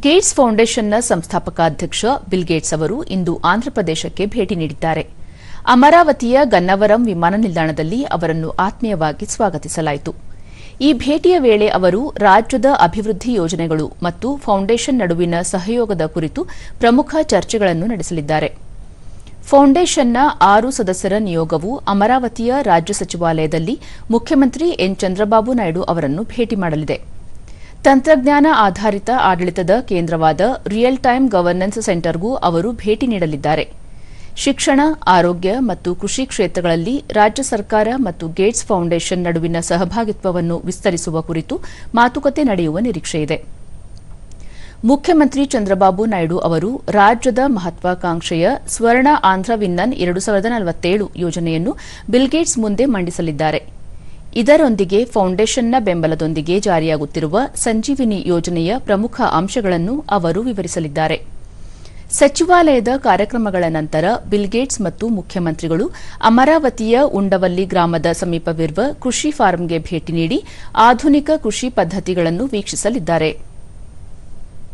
Gates ಫೌಂಡೇಶನ್ನ ಸಂಸ್ಥಾಪಕ ಅಧ್ಯಕ್ಷ bill Gates ಅವರು ಇಂದು ಆಂಧ್ರಪ್ರದೇಶಕ್ಕೆ ಭೇಟಿ ನೀಡಿದ್ದಾರೆ. ಅಮರಾವತಿಯ ಗನ್ನವರಂ ವಿಮಾನ ನಿಲ್ದಾಣದಲ್ಲಿ ಅವರನ್ನು ಆತ್ಮೀಯವಾಗಿ ಸ್ವಾಗತಿಸಲಾಯಿತು. ಈ ಭೇಟಿಯ ವೇಳೆ ಅವರು ರಾಜ್ಯದ ಅಭಿವೃದ್ಧಿ ಯೋಜನೆಗಳು ಮತ್ತು ಫೌಂಡೇಶನ್ ನಡುವಿನ ಸಹಯೋಗದ ಕುರಿತು ಪ್ರಮುಖ ಚರ್ಚೆಗಳನ್ನು ನಡೆಸಲಿದ್ದಾರೆ. ಫೌಂಡೇಶನ್ನ ಆರು ಸದಸ್ಯರ ನಿಯೋಗವು ಅಮರಾವತಿಯ ರಾಜ್ಯ ಸಚಿವಾಲಯದಲ್ಲಿ ಮುಖ್ಯಮಂತ್ರಿ ಎನ್. ಚಂದ್ರಬಾಬು ನಾಯ್ಡು ಅವರನ್ನು ಭೇಟಿ ಮಾಡಲಿದೆ. ತಂತ್ರಜ್ಞಾನ ಆಧಾರಿತ ಆಡಳಿತದ ಕೇಂದ್ರವಾದ ರಿಯಲ್ ಟೈಮ್ ಗವರ್ನೆನ್ಸ್ ಸೆಂಟರ್ಗೂ ಅವರು ಭೇಟಿ ನೀಡಲಿದ್ದಾರೆ. ಶಿಕ್ಷಣ, ಆರೋಗ್ಯ ಮತ್ತು ಕೃಷಿ ಕ್ಷೇತ್ರಗಳಲ್ಲಿ ರಾಜ್ಯ ಸರ್ಕಾರ ಮತ್ತು ಗೇಟ್ಸ್ ಫೌಂಡೇಶನ್ ನಡುವಿನ ಸಹಭಾಗಿತ್ವವನ್ನು ವಿಸ್ತರಿಸುವ ಕುರಿತು ಮಾತುಕತೆ ನಡೆಯುವ ನಿರೀಕ್ಷೆಯಿದೆ ಮುಖ್ಯಮಂತ್ರಿ ಚಂದ್ರಬಾಬು ನಾಯ್ಡು ಅವರು ರಾಜ್ಯದ ಮಹತ್ವಾಕಾಂಕ್ಷೆಯ ಸ್ವರ್ಣ ಆಂಧ್ರ ವಿನ್ನನ್ ಎರಡು ಸಾವಿರದ ನಲವತ್ತೇಳು ಯೋಜನೆಯನ್ನು ಬಿಲ್ಗೇಟ್ಸ್ ಮುಂದೆ ಮಂಡಿಸಲಿದ್ದಾರೆ. ಇದರೊಂದಿಗೆ ಫೌಂಡೇಶನ್ನ ಬೆಂಬಲದೊಂದಿಗೆ ಜಾರಿಯಾಗುತ್ತಿರುವ ಸಂಜೀವಿನಿ ಯೋಜನೆಯ ಪ್ರಮುಖ ಅಂಶಗಳನ್ನು ಅವರು ವಿವರಿಸಲಿದ್ದಾರೆ. ಸಚಿವಾಲಯದ ಕಾರ್ಯಕ್ರಮಗಳ ನಂತರ ಬಿಲ್ಗೇಟ್ಸ್ ಮತ್ತು ಮುಖ್ಯಮಂತ್ರಿಗಳು ಅಮರಾವತಿಯ ಉಂಡವಲ್ಲಿ ಗ್ರಾಮದ ಸಮೀಪವಿರುವ ಕೃಷಿ ಫಾರಂಗೆ ಭೇಟಿ ನೀಡಿ ಆಧುನಿಕ ಕೃಷಿ ಪದ್ದತಿಗಳನ್ನು ವೀಕ್ಷಿಸಲಿದ್ದಾರೆ.